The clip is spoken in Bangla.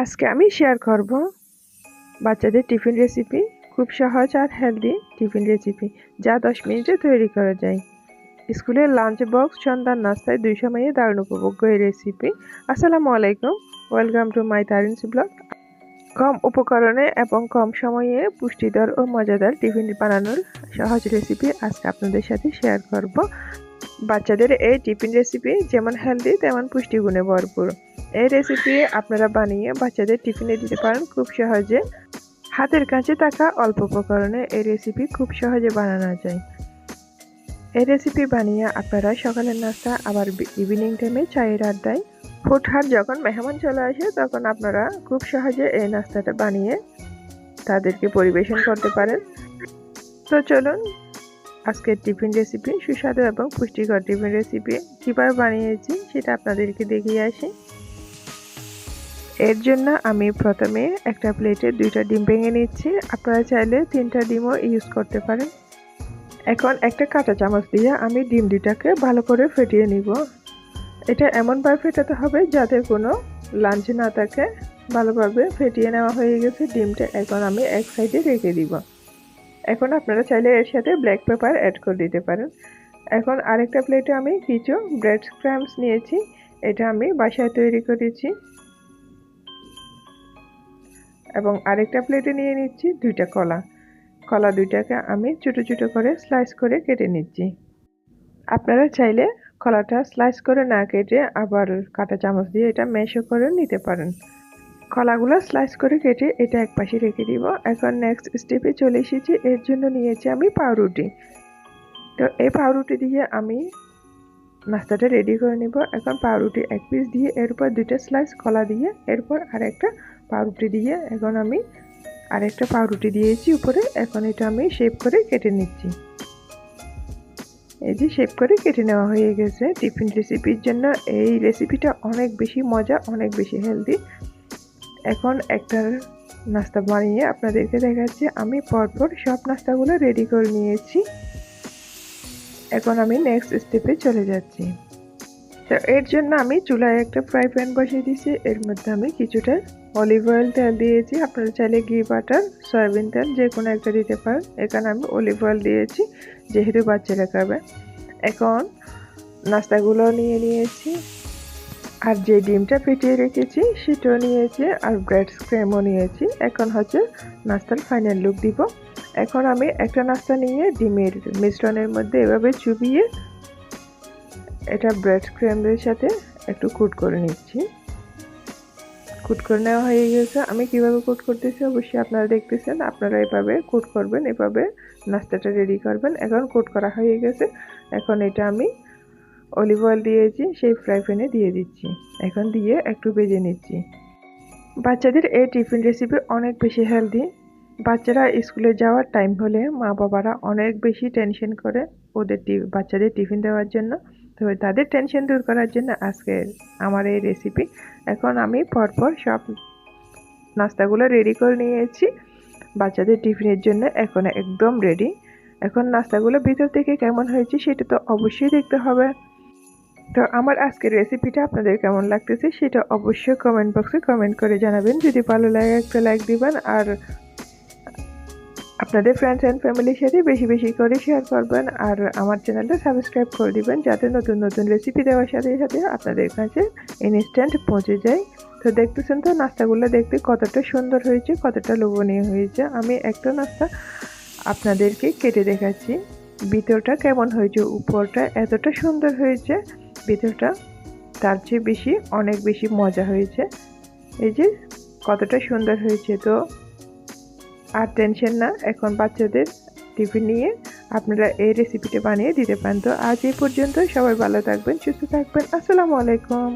আজকে আমি শেয়ার করব বাচ্চাদের টিফিন রেসিপি খুব সহজ আর হেলদি টিফিন রেসিপি যা দশ মিনিটে তৈরি করা যায়। স্কুলের লাঞ্চ বক্স সন্ধ্যার নাস্তায় দুই সময়ে দারুণ উপভোগ্য এই রেসিপি আসসালামু আলাইকুম। Welcome to my Tarin's blog কম উপকরণে এবং কম সময়ে পুষ্টিকর ও মজাদার টিফিন বানানোর সহজ রেসিপি আজকে আপনাদের সাথে শেয়ার করব। বাচ্চাদের এই টিফিন রেসিপি যেমন হেলদি তেমন পুষ্টিগুণে ভরপুর। এই রেসিপি আপনারা বানিয়ে বাচ্চাদের টিফিনে দিতে পারেন খুব সহজে। হাতের কাছে থাকা অল্প উপকরণে এই রেসিপি খুব সহজে বানানো যায়। এই রেসিপি বানিয়ে আপনারা সকালের নাস্তা, আবার ইভিনিং টাইমে চায়ের আড্ডায় ফুটহাট যখন মেহমান চলে আসে, তখন আপনারা খুব সহজে এই নাস্তাটা বানিয়ে তাদেরকে পরিবেশন করতে পারেন। তো চলুন, আজকের টিফিন রেসিপি সুস্বাদু এবং পুষ্টিকর টিফিন রেসিপি কীভাবে বানিয়েছি সেটা আপনাদেরকে দেখিয়ে আসি। এর জন্য আমি প্রথমে একটা প্লেটে দুইটা ডিম ভেঙে নিচ্ছি। আপনারা চাইলে তিনটা ডিমও ইউজ করতে পারেন। এখন একটা কাঁচা চামচ দিয়ে আমি ডিম দুটাকে ভালো করে ফেটিয়ে নিব। এটা এমনভাবে ফেটাতে হবে যাতে কোনো লাঞ্চ না থাকে। ভালোভাবে ফেটিয়ে নেওয়া হয়ে গেছে ডিমটা। এখন আমি এক সাইডে রেখে দিব। এখন আপনারা চাইলে এর সাথে ব্ল্যাক পেপার অ্যাড করে দিতে পারেন। এখন আরেকটা প্লেটে আমি কিছু ব্রেড ক্রামস নিয়েছি। এটা আমি বাসায় তৈরি করেছি। এবং আরেকটা প্লেটে নিয়ে নিচ্ছি দুইটা কলা। কলা দুইটাকে আমি ছোটো ছোটো করে স্লাইস করে কেটে নিচ্ছি। আপনারা চাইলে কলাটা স্লাইস করে না কেটে আবার কাটা চামচ দিয়ে এটা মেশো করে নিতে পারেন। কলাগুলো স্লাইস করে কেটে এটা এক পাশে রেখে দিব। এখন নেক্সট স্টেপে চলে এসেছি। এর জন্য নিয়েছি আমি পাউরুটি। তো এই পাউরুটি দিয়ে আমি নাস্তাটা রেডি করে নিব। এখন পাউরুটি এক পিস দিয়ে এরপর দুইটা স্লাইস কলা দিয়ে এরপর আরেকটা পাউরুটি দিয়ে এখন আমি আরেকটা পাউরুটি দিয়েছি উপরে। এখন এটা আমি শেপ করে কেটে নিচ্ছি। এই যে শেপ করে কেটে নেওয়া হয়ে গেছে টিফিন রেসিপির জন্য। এই রেসিপিটা অনেক বেশি মজা, অনেক বেশি হেলদি এখন একটা নাস্তা বানিয়ে আপনাদেরকে দেখাচ্ছি। আমি পরপর সব নাস্তাগুলো রেডি করে নিয়েছি। এখন আমি নেক্সট স্টেপে চলে যাচ্ছি। তো এর জন্য আমি চুলায় একটা ফ্রাই প্যান বসিয়ে দিয়েছি। এর মধ্যে আমি কিছুটা অলিভ অয়েল তেল দিয়েছি, আপনারা চাইলে ঘি বাটার সয়াবিন তেল যে কোনো একটা দিতে পারেন। এখানে আমি অলিভ অয়েল দিয়েছি, যেহেতু বাচ্চারা খাবে। এখন নাস্তাগুলো নিয়ে নিয়েছি। আর যে ডিমটা ফেটিয়ে রেখেছি, সেটাও নিয়েছি, আর ব্রেড স্ক্রেমও নিয়েছি। এখন হচ্ছে নাস্তার ফাইনাল লুক দিব। এখন আমি একটা নাস্তা নিয়ে ডিমের মিশ্রণের মধ্যে এভাবে চুবিয়ে, এটা ব্রেড ক্রেমের সাথে একটু কুট করে নিচ্ছি। কুট করে নেওয়া হয়ে গেছে। আমি কীভাবে কুট করতেছি? অবশ্যই আপনারা দেখতেছেন, আপনারা এভাবে কুট করবেন, এভাবে নাস্তাটা রেডি করবেন। এখন কুট করা হয়ে গেছে। এখন এটা আমি অলিভ অয়েল দিয়েছি, সেই ফ্রাই প্যানে দিয়ে দিচ্ছি। এখন দিয়ে একটু ভেজে নিচ্ছি। বাচ্চাদের এই টিফিন রেসিপি অনেক বেশি হেলদি বাচ্চারা স্কুলে যাওয়ার টাইম হলে মা বাবারা অনেক বেশি টেনশন করে ওদের বাচ্চাদের টিফিন দেওয়ার জন্য। তো তাদের টেনশন দূর করার জন্য আজকে আমার এই রেসিপি এখন আমি পরপর সব নাস্তাগুলো রেডি করে নিয়েছি। বাচ্চাদের টিফিনের জন্য এখন একদম রেডি এখন নাস্তাগুলো ভিতর থেকে কেমন হয়েছে সেটা তো অবশ্যই দেখতে হবে। তো আমার আজকের রেসিপিটা আপনাদের কেমন লাগতেছে সেটা অবশ্যই কমেন্ট বক্সে কমেন্ট করে জানাবেন। যদি ভালো লাগে একটা লাইক দিবেন আর আপনাদের ফ্রেন্ডস অ্যান্ড ফ্যামিলির সাথে বেশি বেশি করে শেয়ার করবেন আর আমার চ্যানেলটা সাবস্ক্রাইব করে দিবেন যাতে নতুন নতুন রেসিপি দেওয়ার সাথে সাথে আপনাদের কাছে ইনস্ট্যান্ট পৌঁছে যায়। তো দেখতেছেন তো নাস্তাগুলো দেখতে কতটা সুন্দর হয়েছে, কতটা লোভনীয় হয়েছে। আমি একটা নাস্তা আপনাদেরকে কেটে দেখাচ্ছি। ভিতরটা কেমন হয়েছে, উপরটা এতটা সুন্দর হয়েছে, ভিতরটা তার চেয়ে বেশি, অনেক বেশি মজা হয়েছে। এই যে কতটা সুন্দর হয়েছে তো আর টেনশন না, এখন বাচ্চাদের টিফিন নিয়ে আপনারা এই রেসিপিটা বানিয়ে দিতে পারেন। তো আজ এই পর্যন্ত সবাই ভালো থাকবেন, সুস্থ থাকবেন, আসসালামু আলাইকুম।